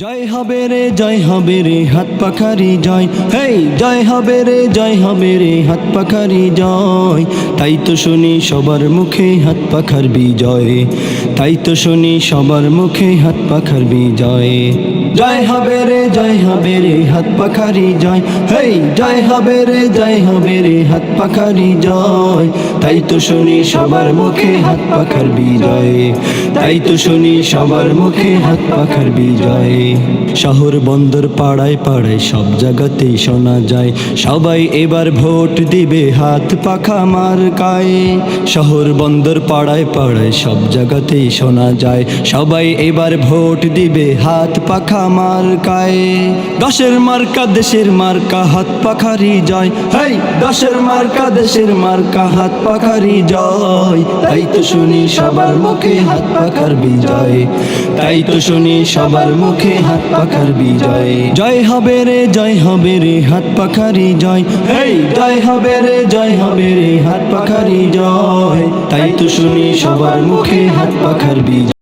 জয় হবে রে, জয় হবে রে, হাত পাখারি জয়। হেই, জয় হবে রে, জয় হবে রে, হাত পাখারি জয়। তাই তো শুনি সবার মুখে হাত পাখার বিজয়। তাই তো শুনি সবার মুখে হাত পাখার বিজয়। জয় হবে রে, জয় হবে রে, হাত পাখারি জয়। হেই, জয় হবে রে, জয় হবে রে, হাত পাখারি জয়। তাই তো শুনি সবার মুখে হাত পাখার বিজয়। তাই তো শুনি সবার মুখে হাত পাখার বিজয়। শহর বন্দর পাড়ায় পাড়ায় সব জায়গাতেই শোনা যায়। সবাই এবার ভোট দিবে হাত পাখা মার কায়ে শহর বন্দর পাড়ায় পাড়ায় সব জায়গাতেই শোনা যায়। সবাই এবার ভোট দিবে হাত পাখা মার কায়ে দশের মার্কা দেশের মার্কা হাত পাখারি জয়। হেই, দশের মার্কা দেশের মার্কা হাত পাখারি জয়। তাই তো শুনি সবার মুখে হাত পাখার বিজয়। তাই তো শুনি সবার মুখে হাত পাখার বিজয়। জয় হবে রে, জয় হবে রে, হাত পাখারি জয়। হেই, জয় হবে রে, জয় হবে রে, হাত পাখারি জয়। তাই তো শুনি সবার মুখে হাত পাখার বিজয়